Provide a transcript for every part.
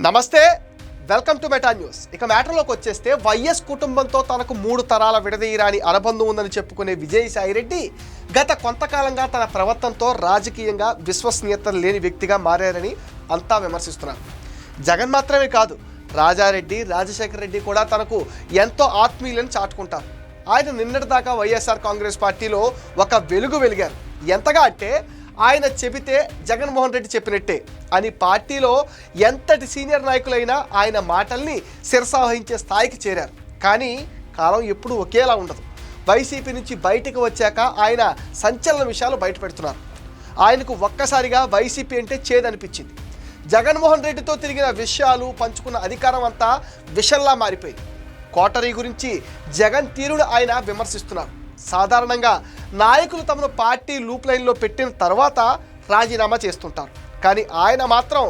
నమస్తే welcome to meta news. ఇక మ్యాటర్లోకి వచ్చేస్తే వైఎస్ కుటుంబంతో తనకు మూడు తరాల విడదీయరాని అనుబంధం ఉందని చెప్పుకునే విజయసాయిరెడ్డి గత కొంతకాలంగా తన ప్రవర్తనతో రాజకీయంగా విశ్వసనీయత లేని వ్యక్తిగా మారారని అంతా విమర్శిస్తున్నారు. జగన్ మాత్రమే కాదు రాజారెడ్డి రాజశేఖర రెడ్డి కూడా తనకు ఎంతో ఆత్మీయులను చాటుకుంటారు. ఆయన నిన్నటిదాకా వైఎస్ఆర్ కాంగ్రెస్ పార్టీలో ఒక వెలుగు వెలిగారు. ఎంతగా అంటే ఆయన చెబితే జగన్మోహన్ రెడ్డి చెప్పినట్టే అని పార్టీలో ఎంతటి సీనియర్ నాయకులైనా ఆయన మాటల్ని శిరసావహించే స్థాయికి చేరారు. కానీ కాలం ఎప్పుడూ ఒకేలా ఉండదు. వైసీపీ నుంచి బయటకు వచ్చాక ఆయన సంచలన విషయాలు బయటపెడుతున్నారు. ఆయనకు ఒక్కసారిగా వైసీపీ అంటే చేదనిపించింది. జగన్మోహన్ రెడ్డితో తిరిగిన విషయాలు పంచుకున్న అధికారం అంతా విషంలా మారిపోయింది. కోటరీ గురించి జగన్ తీరును ఆయన విమర్శిస్తున్నారు. సాధారణంగా నాయకులు తమను పార్టీ లూప్ లైన్లో పెట్టిన తర్వాత రాజీనామా చేస్తుంటారు. కానీ ఆయన మాత్రం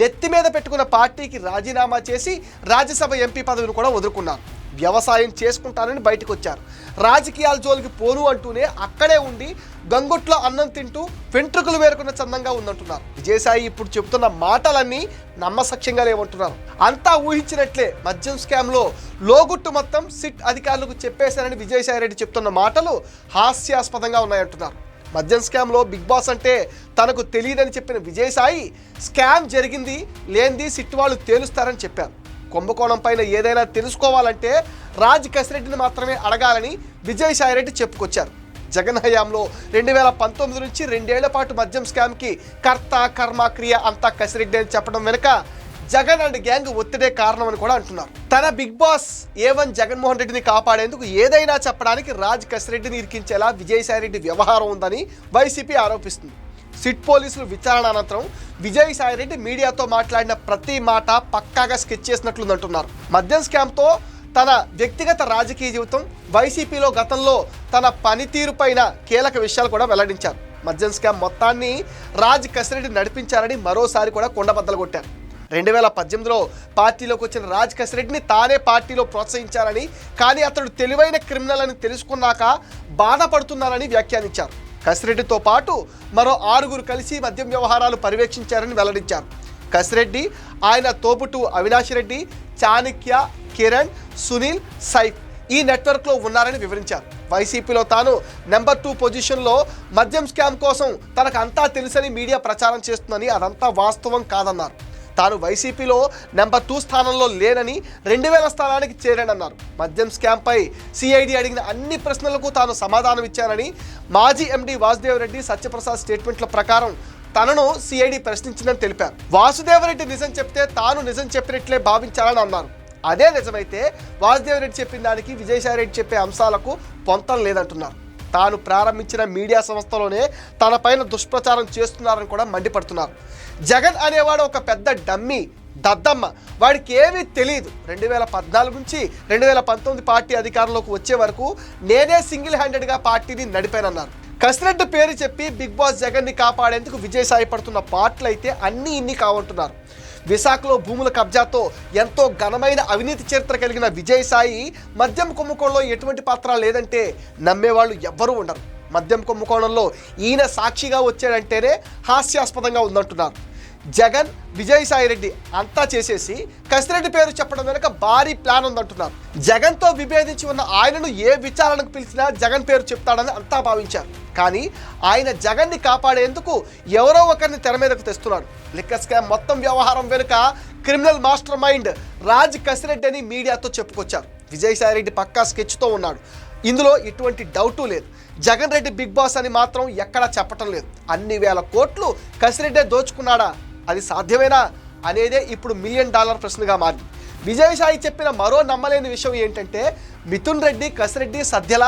నెత్తి మీద పెట్టుకున్న పార్టీకి రాజీనామా చేసి రాజ్యసభ ఎంపీ పదవిని కూడా వదులుకున్నారు. వ్యవసాయం చేసుకుంటానని బయటకు వచ్చారు రాజకీయాల జోలికి పోను అంటూనే అక్కడే ఉండి గంగుట్లో అన్నం తింటూ వెంట్రుకలు వేరుకున్న చందంగా ఉందంటున్నారు. విజయసాయి ఇప్పుడు చెబుతున్న మాటలన్నీ నమ్మసక్ష్యంగా లేవంటున్నారు. అంతా ఊహించినట్లే మద్యం స్కామ్లో లోగుట్టు మొత్తం సిట్ అధికారులకు చెప్పేశారని విజయసాయి రెడ్డి చెప్తున్న మాటలు హాస్యాస్పదంగా ఉన్నాయంటున్నారు. మద్యం స్కామ్లో బిగ్ బాస్ అంటే తనకు తెలియదని చెప్పిన విజయసాయి స్కామ్ జరిగింది లేనిది సిట్ వాళ్ళు తేలుస్తారని చెప్పారు. కుంభకోణం పైన ఏదైనా తెలుసుకోవాలంటే రాజ్ కసిరెడ్డిని మాత్రమే అడగాలని విజయసాయి సాయిరెడ్డి చెప్పుకొచ్చారు. జగన్ హయాంలో రెండు వేల పంతొమ్మిది నుంచి రెండేళ్ళ పాటు మద్యం స్కామ్కి కర్త కర్మ క్రియ అంతా కసిరెడ్డి అని చెప్పడం వెనుక జగన్ అండ్ గ్యాంగ్ ఒత్తిడే కారణం అని కూడా అంటున్నారు. తన big boss A one Jaganmohan రెడ్డిని కాపాడేందుకు ఏదైనా చెప్పడానికి రాజ్ కసిరెడ్డిని ఇరికించేలా విజయసాయిరెడ్డి వ్యవహారం ఉందని వైసీపీ ఆరోపిస్తుంది. సిట్ పోలీసులు విచారణ అనంతరం విజయసాయి రెడ్డి మీడియాతో మాట్లాడిన ప్రతి మాట పక్కాగా స్కెచ్ చేసినట్లుందంటున్నారు. మద్యం స్కామ్తో తన వ్యక్తిగత రాజకీయ జీవితం వైసీపీలో గతంలో తన పనితీరుపైన కీలక విషయాలు కూడా వెల్లడించారు. మద్యం స్కామ్ మొత్తాన్ని రాజ్ కసిరెడ్డి నడిపించారని మరోసారి కూడా కొండబద్దలు కొట్టారు. రెండు వేల పద్దెనిమిదిలో పార్టీలోకి వచ్చిన రాజ్ కసిరెడ్డిని తానే పార్టీలో ప్రోత్సహించారని కానీ అతడు తెలివైన క్రిమినల్ అని తెలుసుకున్నాక బాధపడుతున్నారని వ్యాఖ్యానించారు. కసిరెడ్డితో పాటు మరో ఆరుగురు కలిసి మద్యం వ్యవహారాలు పర్యవేక్షించారని వెల్లడించారు. కసిరెడ్డి ఆయన తోబుటు అవినాష్ రెడ్డి చాణిక్య కిరణ్ సునీల్ సైఫ్ ఈ నెట్వర్క్లో ఉన్నారని వివరించారు. వైసీపీలో తాను నెంబర్ టూ పొజిషన్లో మద్యం స్కామ్ కోసం తనకు అంతా తెలుసని మీడియా ప్రచారం చేస్తుందని అదంతా వాస్తవం కాదన్నారు. తాను వైసీపీలో నెంబర్ టూ స్థానంలో లేనని రెండు వేల స్థానానికి చేరానన్నారు మద్యం స్కామ్పై సిఐడి అడిగిన అన్ని ప్రశ్నలకు తాను సమాధానం ఇచ్చానని మాజీ ఎండీ వాసుదేవ్ రెడ్డి సత్యప్రసాద్ స్టేట్మెంట్ల ప్రకారం తనను సిఐడి ప్రశ్నించిందని తెలిపారు. వాసుదేవరెడ్డి నిజం చెప్తే తాను నిజం చెప్పినట్లే భావించాలని అన్నారు. అదే నిజమైతే వాసుదేవరెడ్డి చెప్పిన దానికి విజయసాయిరెడ్డి చెప్పే అంశాలకు పొంతం లేదంటున్నారు. తాను ప్రారంభించిన మీడియా సంస్థలోనే తన పైన దుష్ప్రచారం చేస్తున్నారని కూడా మండిపడుతున్నారు. జగన్ అనేవాడు ఒక పెద్ద డమ్మీ దద్దమ్మ. వాడికి ఏమీ తెలియదు రెండు వేల పద్నాలుగు నుంచి రెండు వేల పంతొమ్మిది పార్టీ అధికారంలోకి వచ్చే వరకు నేనే సింగిల్ హ్యాండెడ్గా పార్టీని నడిపానన్నారు. కసిరెడ్డి పేరు చెప్పి బిగ్ బాస్ జగన్ని కాపాడేందుకు విజయసాయి పడుతున్న పాటలు అయితే అన్నీ ఇన్ని కావంటున్నారు. విశాఖలో భూముల కబ్జాతో ఎంతో ఘనమైన అవినీతి చరిత్ర కలిగిన విజయసాయి మద్యం కుంభకోణంలో ఎటువంటి పాత్ర లేదంటే నమ్మేవాళ్ళు ఎవ్వరూ ఉండరు. మద్యం కుంభకోణంలో ఈయన సాక్షిగా వచ్చాడంటేనే హాస్యాస్పదంగా ఉందంటున్నారు. జగన్ విజయసాయి రెడ్డి అంతా చేసేసి కసిరెడ్డి పేరు చెప్పడం వెనుక భారీ ప్లాన్ ఉందంటున్నారు. జగన్తో విభేదించి ఉన్న ఆయనను ఏ విచారణకు పిలిచినా జగన్ పేరు చెప్తాడని అంతా భావించారు. కానీ ఆయన జగన్ని కాపాడేందుకు ఎవరో ఒకరిని తెర మీదకు తెస్తున్నాడు లిక్కర్ స్కామ్ మొత్తం వ్యవహారం వెనుక criminal mastermind Raj Kasireddy అని మీడియాతో చెప్పుకొచ్చారు. విజయసాయి రెడ్డి పక్కా స్కెచ్తో ఉన్నాడు. ఇందులో ఎటువంటి డౌటు లేదు. జగన్ రెడ్డి బిగ్ బాస్ అని మాత్రం ఎక్కడా చెప్పటం లేదు. అన్ని వేల కోట్లు కసిరెడ్డే దోచుకున్నాడా? అది సాధ్యమేనా? అనేదే ఇప్పుడు మిలియన్ డాలర్ ప్రశ్నగా మారింది. విజయసాయి చెప్పిన మరో నమ్మలేని విషయం ఏంటంటే మిథున్ రెడ్డి కసిరెడ్డి సద్యల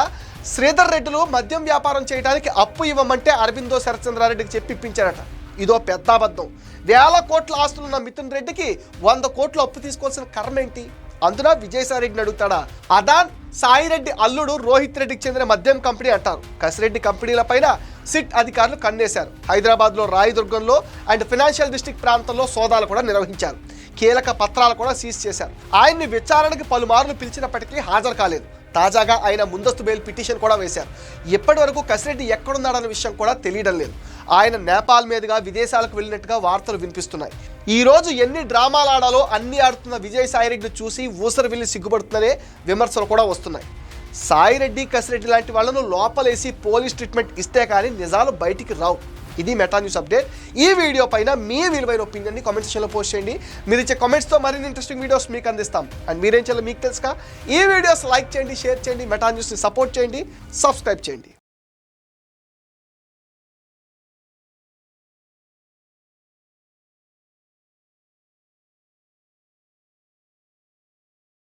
శ్రీధర్ రెడ్డిలు మద్యం వ్యాపారం చేయడానికి అప్పు ఇవ్వమంటే అరవిందో శరచంద్రారెడ్డికి చెప్పి ఇప్పించారట ఇదో పెద్ద అబద్ధం. వేల కోట్ల ఆస్తులున్న మిథున్ రెడ్డికి వంద కోట్లు అప్పు తీసుకోవాల్సిన కర్మ ఏంటి? అందున విజయసాయి రెడ్డిని అడుగుతాడా? అదాన్ సాయిరెడ్డి అల్లుడు రోహిత్ రెడ్డికి చెందిన మద్యం కంపెనీ అంటారు. కసిరెడ్డి కంపెనీల పైన సిట్ అధికారులు కన్నేశారు. హైదరాబాద్లో రాయదుర్గంలో అండ్ ఫినాన్షియల్ డిస్ట్రిక్ట్ ప్రాంతంలో సోదాలు కూడా నిర్వహించారు. కీలక పత్రాలు కూడా సీజ్ చేశారు. ఆయన్ని విచారణకి పలుమార్లు పిలిచినప్పటికీ హాజరు కాలేదు. తాజాగా ఆయన ముందస్తు బెయిల్ పిటిషన్ కూడా వేశారు. ఇప్పటి వరకు కసిరెడ్డి ఎక్కడున్నాడన్న విషయం కూడా తెలియడం లేదు. ఆయన నేపాల్ మీదుగా విదేశాలకు వెళ్ళినట్టుగా వార్తలు వినిపిస్తున్నాయి. ఈ రోజు ఎన్ని డ్రామాలు ఆడాలో అన్ని ఆడుతున్న విజయసాయిరెడ్డి చూసి ఊసరు వెళ్ళి సిగ్గుపడుతుందనే విమర్శలు కూడా వస్తున్నాయి. సాయిరెడ్డి కసిరెడ్డి లాంటి వాళ్ళను లోపలేసి పోలీస్ ట్రీట్మెంట్ ఇస్తే కానీ నిజాలు బయటికి రావు. ఇది మెటా న్యూస్ అప్డేట్. ఈ వీడియో పైన మీ విలువైన ఒపీనియన్ని కామెంట్ సెక్షన్లో పోస్ట్ చేయండి. మీరు ఇచ్చే కామెంట్స్తో మరిన్ని ఇంట్రెస్టింగ్ వీడియోస్ మీకు అందిస్తాం. అండ్ మీరేం చేయాలో మీకు తెలుసుక ఈ వీడియోస్ లైక్ చేయండి షేర్ చేయండి మెటా న్యూస్ని సపోర్ట్ చేయండి సబ్స్క్రైబ్ చేయండి.